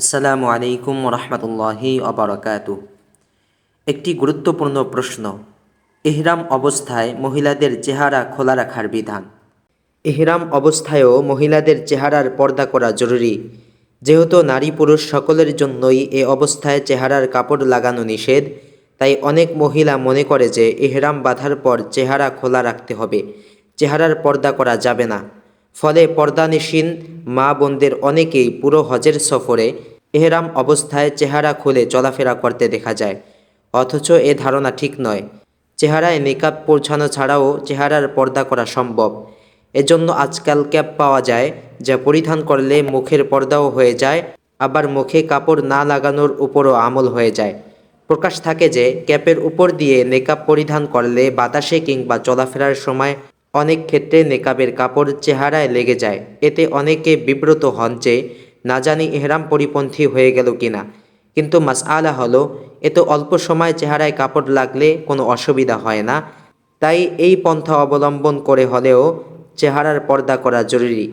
আসসালামু আলাইকুম রহমতুল্লাহি অবরকাতু একটি গুরুত্বপূর্ণ প্রশ্ন, এহরাম অবস্থায় মহিলাদের চেহারা খোলা রাখার বিধান। এহরাম অবস্থায়ও মহিলাদের চেহারার পর্দা করা জরুরি। যেহেতু নারী পুরুষ সকলের জন্যই এ অবস্থায় চেহারার কাপড় লাগানো নিষেধ, তাই অনেক মহিলা মনে করে যে এহরাম বাঁধার পর চেহারা খোলা রাখতে হবে। চেহারার পর্দা করা যাবে না। ফলে পর্দানিসীন মা বোনদের অনেকেই পুরো হজের সফরে এহরাম অবস্থায় চেহারা খুলে চলাফেরা করতে দেখা যায়। অথচ এ ধারণা ঠিক নয়। চেহারায় নিকাব পৌঁছানো ছাড়াও চেহারার পর্দা করা সম্ভব। এজন্য আজকাল ক্যাপ পাওয়া যায়, যা পরিধান করলে মুখের পর্দাও হয়ে যায়, আবার মুখে কাপড় না লাগানোর উপরও আমল হয়ে যায়। প্রকাশ থাকে যে, ক্যাপের উপর দিয়ে নেকাব পরিধান করলে বাতাসে কিংবা চলাফেরার সময় অনেক ক্ষেত্রে নেকাবের কাপড় চেহারায় লেগে যায়। এতে অনেকে বিব্রত হন যে, না জানি এহরাম পরিপন্থী হয়ে গেল কিনা কিন্তু মাসআলা হলো এত অল্প সময় চেহারায় কাপড় লাগলে কোনো অসুবিধা হয় না। তাই এই পন্থা অবলম্বন করে হলেও চেহারার পর্দা করা জরুরি।